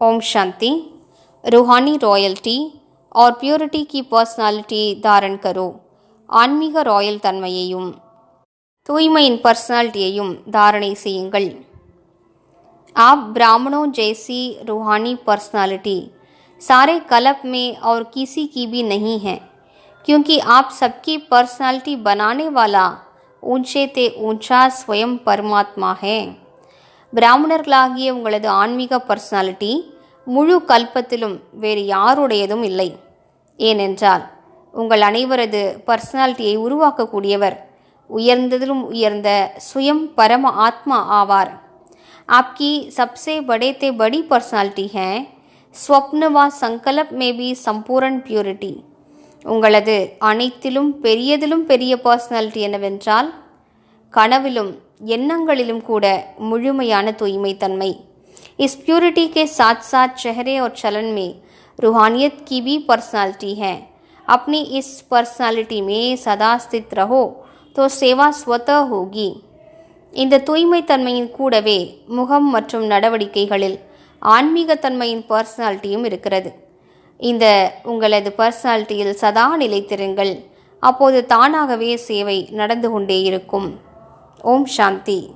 ओम शांति रूहानी रॉयल्टी और प्योरिटी की पर्सनालिटी धारण करो ஆன்மீக ராயல் தன்மையையும் தூய்மையின் பர்சனாலிட்டியையும் தாரணை செய்யுங்கள் आप ब्राह्मणों जैसी रूहानी पर्सनालिटी सारे कल्प में और किसी की भी नहीं है क्योंकि आप सबकी पर्सनालिटी बनाने वाला ऊंचे ते ऊंचा स्वयं परमात्मा है பிராமணர்களாகிய உங்களது ஆன்மீக பர்சனாலிட்டி முழு கல்பத்திலும் வேறு யாருடையதும் இல்லை ஏனென்றால் உங்கள் அனைவரது பர்சனாலிட்டியை உருவாக்கக்கூடியவர் உயர்ந்ததிலும் உயர்ந்த சுயம் பரம ஆத்மா ஆவார் आपकी सबसे बड़े ते बड़ी पर्सनालिटी है स्वप्न व संकल्प में भी संपूर्ण प्योरिटी உங்களது அனைத்திலும் பெரியதிலும் பெரிய பர்சனாலிட்டி என்னவென்றால் கனவிலும் எண்ணங்களிலும் கூட முழுமையான தூய்மை தன்மை इस प्योरिटी के साथ साथ चेहरे और चलन में रूहानियत की भी पर्सनालिटी है अपनी इस पर्सनालिटी में सदा स्थित रहो तो सेवा स्वतः होगी இந்த தூய்மைத்தன்மையின் கூடவே முகம் மற்றும் நடவடிக்கைகளில் ஆன்மீகத்தன்மையின் பர்சனாலிட்டியும் இருக்கிறது இந்த உங்களது பர்சனாலிட்டியில் சதா நிலைத்திருங்கள் அப்போது தானாகவே சேவை நடந்து கொண்டே இருக்கும் ઓમ શાંતિ.